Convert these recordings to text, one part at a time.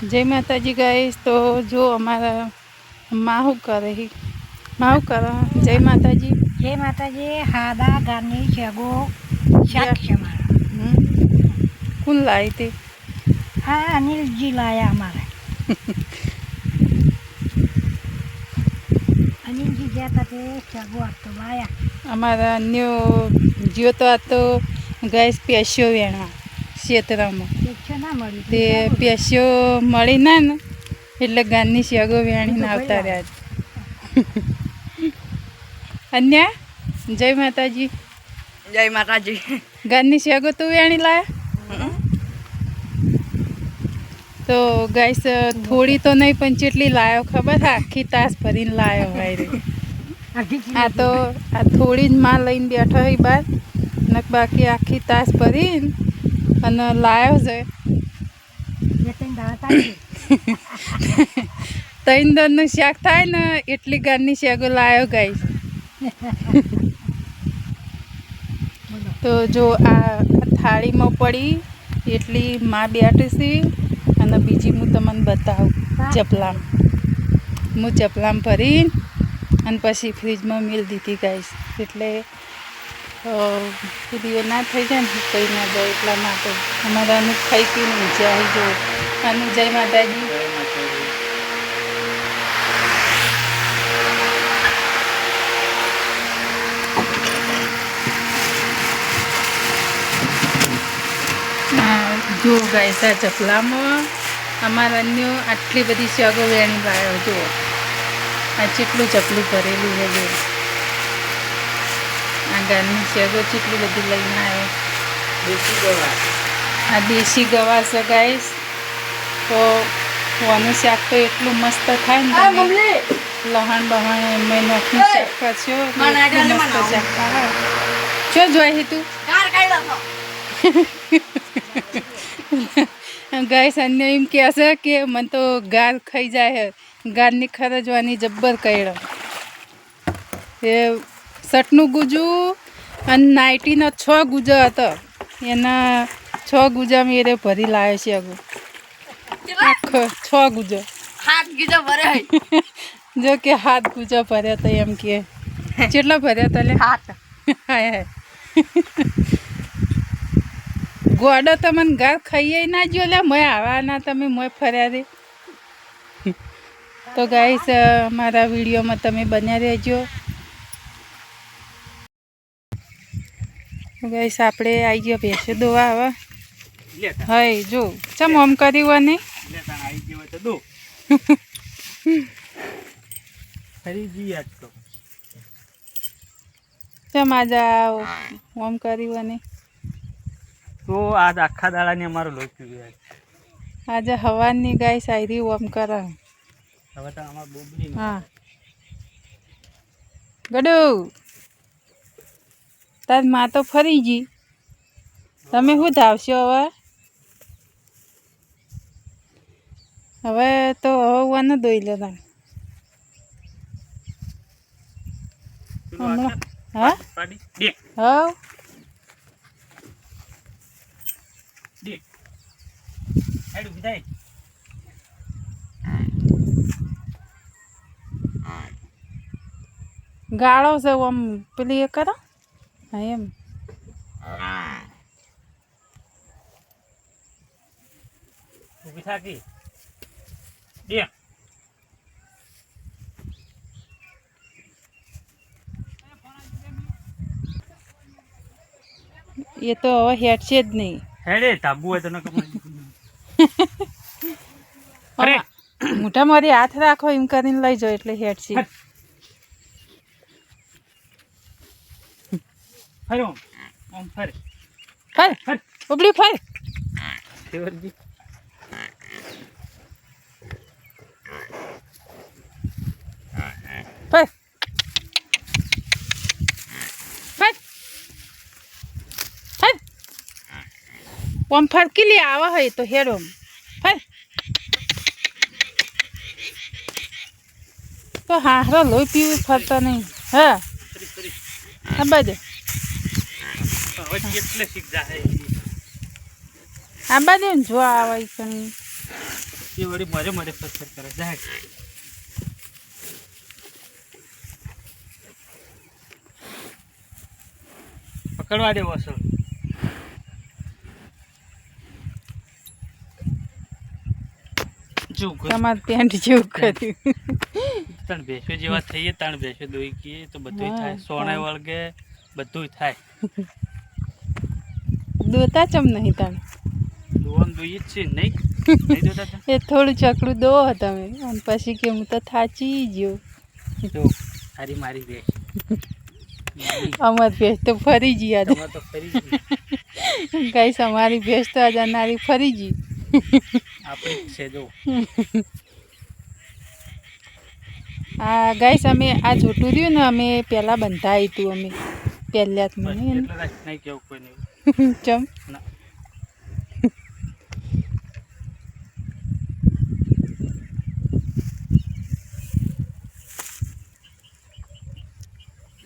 જય માતાજી ગાઈશ તો જો અમારા માહુ કરે માહુ કરે? જય માતાજી. જય માતાજી હાદા ગાની શેગો શાક છે મારા. કોણ લાવી તે? હા અનિલજી લાયા અમારે. અનિલજી ગયા હતા તે શેગો આપતો લાયા. અમારા અન્ય જીઓ તો આ તો ગાઈશ પેસ્યો વેણવા ક્ષેત્રમાં. તે પેસ્યો મળી ના ને એટલે ગાનની શેગો વેણીને આવતા રહ્યા છે. અન્ય જય માતાજી. જય માતાજી. ગાનની શેગો તું વેણી લાયા? તો ગાઈસ થોડી તો નહીં પણ જેટલી લાયો ખબર? આખી તાસ ભરીને લાયો ભાઈ રે. આ તો આ થોડી જ માં લઈને બેઠો હોય બાર. ને બાકી આખી તાસ ભરીને અને લાયો છે. ત્રણ દરનું શાક થાય ને એટલી ગારની શેગો લાયો ગઈ તો જો આ થાળીમાં પડી એટલી માં બેઠી અને બીજી હું તમને બતાવું ચપલામ. હું ચપલામ ભરીને અને પછી ફ્રીજમાં મિલ દીધી ગાઈશ. એટલે એ ના થઈ જાય ને કંઈ ના જાય એટલા માટે. અમારાનું ખાઈ પીને ઊંચા આવી જો અને જય માતાજી. જો ગાયતા ચપલામાં અમારા અન્ય આટલી બધી શગો વેણી ગાયો જુઓ. આ ચેટલું ચપલું ભરેલું છે જો આ ગારની શગો ચેટલી બધી લઈને આવ્યો. આ દેશી ગવા છે ગાઈસ તો વાનું શાક તો એટલું મસ્ત થાય ને તમે લહણ બહણ એમાં નાખીને શાક કરશો મસ્ત શાક શું જોઈ તું. ગાય સાંજે એમ કહે છે કે મને તો ગાર ખાઈ જાય ગારની ખરજવાની જબ્બર કયડો એ સટનું ગુજું અને નાઇટીના છ ગુજા હતો. એના છ ગુજા મેરે ભરી લાવે છે આગળ આખો છ ગુજો. હાથ ગુજો ભરે જો કે હાથ ગુજો ભર્યા હતા એમ કે. કેટલા ભર્યા તા લે? હાથ. હાય હાય. ગોડો તમને ઘર ખાઈએ ના જો લે મોય આવવાના તમે મોય ફર્યા રે. તો ગાઈસ મારા વિડીયોમાં તમે બન્યા રહેજો. ગાઈસ આપણે આવી ગયો ભેંસે દોવા હવે હય જો ચમ આમ કર્યું ને ચમ આજે ઓમ કર્યું ને તો આજ આખા દાડાની અમારું આજે. હવાની ગાય સાયરી ઓમ કરે. હવે તો અમાર બોબડી હા. ગડુ. તારમાં તો ફરી ગઈ. તમે શું ધાવશો હવે? હવે તો હવાનું વાનું દોઈ લે તમે હમણાં. હા? થાય ગાળો છે આમ પેલી એ હા, એમ. ઊભી થાકી. દે એ તો હવે હેઠશે જ નહીં. હેડે તાબુ હોય તો ન અરે. મોટા મારી હાથ રાખો એમ કરીને લઈ જાઓ એટલે હેઠશે ફરો. આમ ફરે. ફર. ફર ઉબલી ફર. ઓમ ફરકી લે આવા હોય તો હેડો. ફર તો હારો લોહી પીવું ફરતો નહીં. હા. ફરી ફરી આ બાજુ. હવે કેટલે શીખ જાય આ બાજુ ને જો આવે પણ એ વળી મરે મરે ફરફર કરે. જાય પકડવા દેવો છો. તમારે પેન્ટ જેવું કર્યું. ભેસો જેવા થઈએ ત્રણ ભેસો દોઈ કીએ તો બધું થાય. સોને વળગે બધું થાય. દોતા ચમ નહીં તમે? દોવાનું દોઈએ જ છે નહીં? તા? એ થોડું ચકડું દો તમે અને પછી કે હું તો થાચી ગયો. જો તારી મારી ભેંસ. મારી. અમારી ભેંસ તો ફરી ગઈ આજે. તો ફરી જ નહીં. અમારી ભેસ તો આજે નારી ફરી ગઈ. આપણી છે જો. આ ગાઈસ અમે આ જોટું રહ્યું ને અમે પહેલાં બંધાયું હતું અમે. પહેલા જ મને નહીં કેવું કોઈ નહીં. ચમ.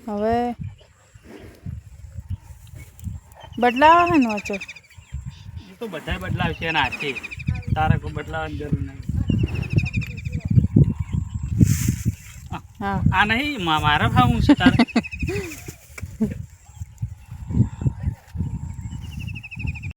હવે બદલાવા હે ને વાંચો. તો બધા બદલાવશે એના હાથે તારે કોઈ બદલાવાની જરૂર નહીં. આ નહીં મારા ભાવ હું છે તારે?